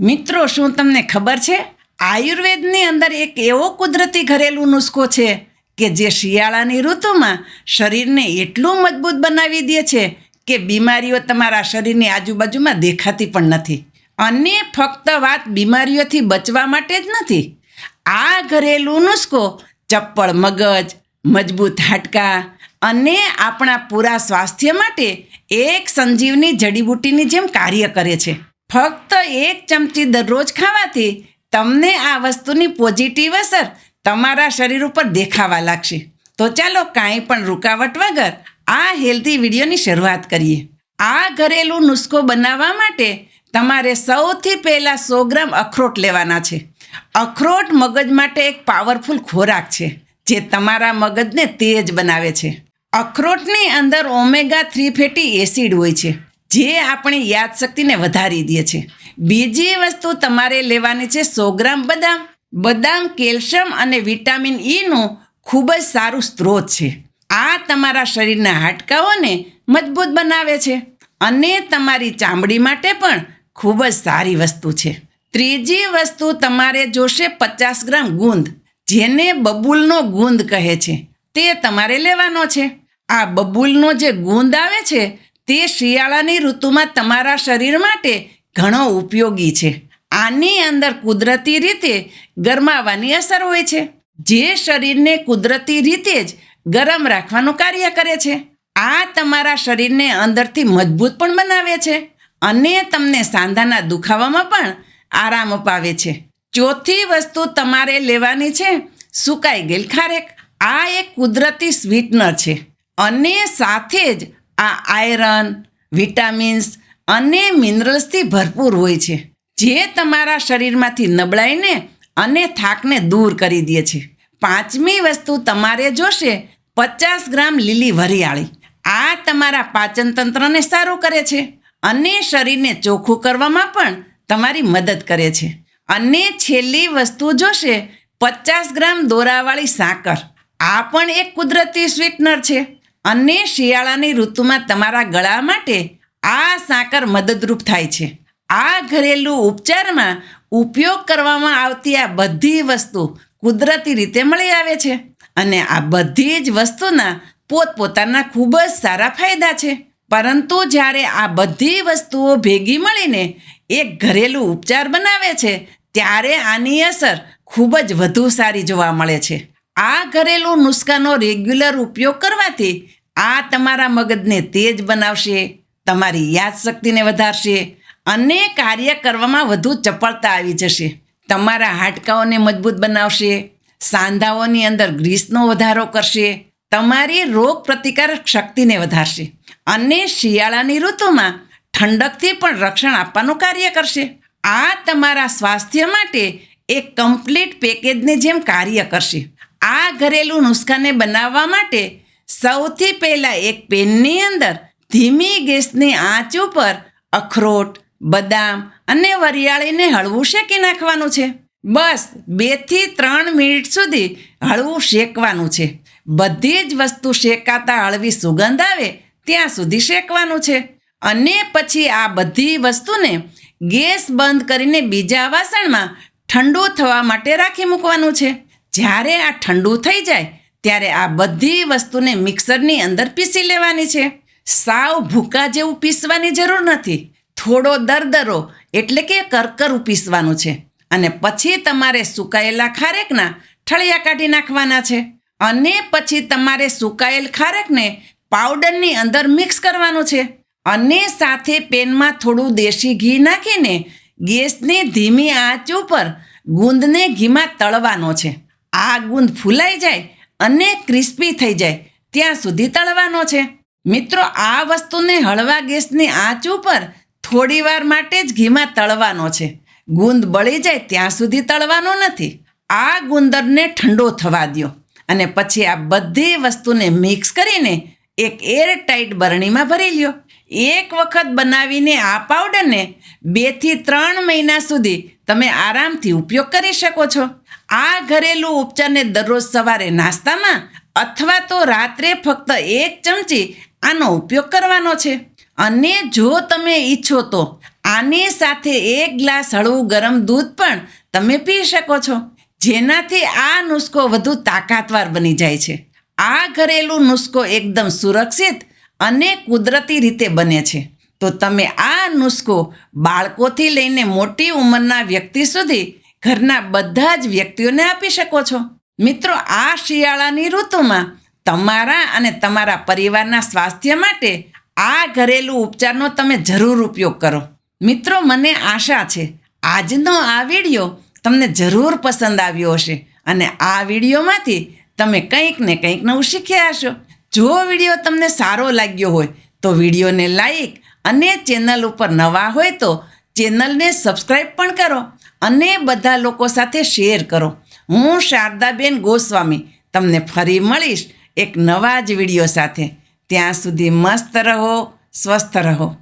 મિત્રો, શું તમને ખબર છે? આયુર્વેદની અંદર એક એવો કુદરતી ઘરેલું નુસ્ખો છે કે જે શિયાળાની ઋતુમાં શરીરને એટલું મજબૂત બનાવી દે છે કે બીમારીઓ તમારા શરીરની આજુબાજુમાં દેખાતી પણ નથી. અને ફક્ત વાત બીમારીઓથી બચવા માટે જ નથી. આ ઘરેલું નુસ્ખો ચપ્પળ મગજ, મજબૂત હાડકાં અને આપણા પૂરા સ્વાસ્થ્ય માટે એક સંજીવની જડીબુટ્ટીની જેમ કાર્ય કરે છે. ફક્ત એક ચમચી દરરોજ ખાવાથી તમને આ વસ્તુની પોઝિટિવ અસર તમારા શરીર ઉપર દેખાવા લાગશે. તો ચાલો કાંઈ પણ રૂકાવટ વગર આ હેલ્ધી વિડીયોની શરૂઆત કરીએ. આ ઘરેલું નુસ્ખો બનાવવા માટે તમારે સૌથી પહેલાં સો ગ્રામ અખરોટ લેવાના છે. અખરોટ મગજ માટે એક પાવરફુલ ખોરાક છે, જે તમારા મગજને તેજ બનાવે છે. અખરોટની અંદર ઓમેગા થ્રી ફેટી એસિડ હોય છે. જે આપણી યાદશક્તિને વધારી દે છે. બીજી વસ્તુ તમારે લેવાની છે સો ગ્રામ બદામ. બદામ, કેલ્શિયમ અને વિટામિન ઈનું ખૂબ જ સારું સ્ત્રોત છે. આ તમારા શરીરના હાડકાઓને મજબૂત બનાવે છે અને તમારી ચામડી માટે પણ ખૂબ જ સારી વસ્તુ છે. ત્રીજી વસ્તુ તમારે જોશે પચાસ ગ્રામ ગુંદ. જેને બબૂલનો ગુંદ કહે છે. તે તમારે લેવાનો છે. આ બબૂલનો જે ગુંદ આવે છે તે શિયાળાની ઋતુમાં તમારા શરીર માટે ઘણો ઉપયોગી છે. આની અંદર કુદરતી રીતે ગરમાવાની અસર હોય છે. જે શરીરને કુદરતી રીતે જ ગરમ રાખવાનું કાર્ય કરે છે. આ તમારા શરીરને અંદરથી મજબૂત પણ બનાવે છે અને તમને સાંધાના દુખાવામાં પણ આરામ અપાવે છે. ચોથી વસ્તુ તમારે લેવાની છે સુકાઈ ગયેલ ખારેક. આ એક કુદરતી સ્વીટનર છે અને સાથે જ આ આયરન, વિટામિન્સ અને મિનરલ્સથી ભરપૂર હોય છે, જે તમારા શરીરમાંથી નબળાઈને અને થાકને દૂર કરી દે છે. પાંચમી વસ્તુ તમારે જોશે, પચાસ ગ્રામ લીલી વરિયાળી. આ તમારા પાચન તંત્રને સારું કરે છે અને શરીરને ચોખ્ખું કરવામાં પણ તમારી મદદ કરે છે. અને છેલ્લી વસ્તુ જોશે, પચાસ ગ્રામ દોરાવાળી સાકર. આ પણ એક કુદરતી સ્વીટનર છે. અને શિયાળાની ઋતુમાં તમારા ગળા માટે આ સાકર મદદરૂપ થાય છે. આ ઘરેલું ઉપચારમાં ઉપયોગ કરવામાં આવતી આ બધી વસ્તુ કુદરતી રીતે મળી આવે છે અને આ બધી જ વસ્તુના પોતપોતાના ખૂબ જ સારા ફાયદા છે. પરંતુ જ્યારે આ બધી વસ્તુઓ ભેગી મળીને એક ઘરેલું ઉપચાર બનાવે છે, ત્યારે આની અસર ખૂબ જ વધુ સારી જોવા મળે છે. આ ઘરેલું નુસ્ખાનો રેગ્યુલર ઉપયોગ કરવાથી આ તમારા મગજને તેજ બનાવશે, તમારી યાદશક્તિને વધારશે અને કાર્ય કરવામાં વધુ ચપળતા આવી જશે. તમારા હાડકાઓને મજબૂત બનાવશે, સાંધાઓની અંદર ગ્રીસનો વધારો કરશે, તમારી રોગ પ્રતિકારક શક્તિને વધારશે અને શિયાળાની ઋતુમાં ઠંડકથી પણ રક્ષણ આપવાનું કાર્ય કરશે. આ તમારા સ્વાસ્થ્ય માટે એક કમ્પ્લીટ પેકેજની જેમ કાર્ય કરશે. આ ઘરેલું નુસ્ખાને બનાવવા માટે સૌથી પહેલાં એક પેનની અંદર ધીમી ગેસની આંચ ઉપર અખરોટ, બદામ અને વરિયાળીને હળવું શેકી નાખવાનું છે. બસ બેથી ત્રણ મિનિટ સુધી હળવું શેકવાનું છે. બધી જ વસ્તુ શેકાતા હળવી સુગંધ આવે ત્યાં સુધી શેકવાનું છે. અને પછી આ બધી વસ્તુને ગેસ બંધ કરીને બીજા વાસણમાં ઠંડુ થવા માટે રાખી મૂકવાનું છે. જ્યારે આ ઠંડુ થઈ જાય, ત્યારે આ બધી વસ્તુને મિક્સરની અંદર પીસી લેવાની છે. સાવ ભૂકા જેવું પીસવાની જરૂર નથી. થોડો દરદરો એટલે કે કરકરું પીસવાનું છે. અને પછી તમારે સુકાયેલા ખારેકના ઠળિયા કાઢી નાખવાના છે. અને પછી તમારે સુકાયેલ ખારેકને પાવડરની અંદર મિક્સ કરવાનું છે. અને સાથે પેનમાં થોડું દેશી ઘી નાખીને ગેસની ધીમી આંચ ઉપર ગુંદને ઘીમાં તળવાનો છે. આ ગુંદ ફૂલાઈ જાય અને ક્રિસ્પી થઈ જાય. ત્યાં સુધી તળવાનો છે. મિત્રો, આ વસ્તુને હળવા ગેસની આંચ ઉપર થોડી વાર માટે જ ઘીમાં તળવાનો છે. ગુંદ બળી જાય ત્યાં સુધી તળવાનો નથી. આ ગુંદરને ઠંડો થવા દો અને પછી આ બધી વસ્તુને મિક્સ કરીને એક એર ટાઈટ બરણીમાં ભરી લ્યો. એક વખત બનાવીને આ પાવડરને બેથી ત્રણ મહિના સુધી તમે આરામથી ઉપયોગ કરી શકો છો. આ ઘરેલું ઉપચારને દરરોજ સવારે નાસ્તામાં અથવા તો રાત્રે ફક્ત એક ચમચી આનો ઉપયોગ કરવાનો છે. અને જો તમે ઈચ્છો તો આની સાથે એક ગ્લાસ હળવું ગરમ દૂધ પણ તમે પી શકો છો. જેનાથી આ નુસ્ખો વધુ તાકાતવાર બની જાય છે. આ ઘરેલું નુસ્ખો એકદમ સુરક્ષિત અને કુદરતી રીતે બને છે. તો તમે આ નુસ્ખો બાળકોથી લઈને મોટી ઉંમરના વ્યક્તિ સુધી ઘરના બધા જ વ્યક્તિઓને આપી શકો છો. મિત્રો, આ શિયાળાની ઋતુમાં તમારા અને તમારા પરિવારના સ્વાસ્થ્ય માટે આ ઘરેલું ઉપચારનો તમે જરૂર ઉપયોગ કરો. મિત્રો, મને આશા છે, આજનો આ વીડિયો તમને જરૂર પસંદ આવ્યો હશે અને આ વિડીયોમાંથી તમે કંઈક ને કંઈક નવું શીખ્યા હશો. જો વીડિયો તમને સારો લાગ્યો હોય તો વિડીયોને લાઈક અને ચેનલ ઉપર નવા હોય તો ચેનલને સબસ્ક્રાઈબ પણ કરો અને બધા લોકો સાથે શેર કરો. હું શારદાબેન ગોસ્વામી તમને ફરી મળીશ એક નવા જ વીડિયો સાથે. ત્યાં સુધી મસ્ત રહો, સ્વસ્થ રહો.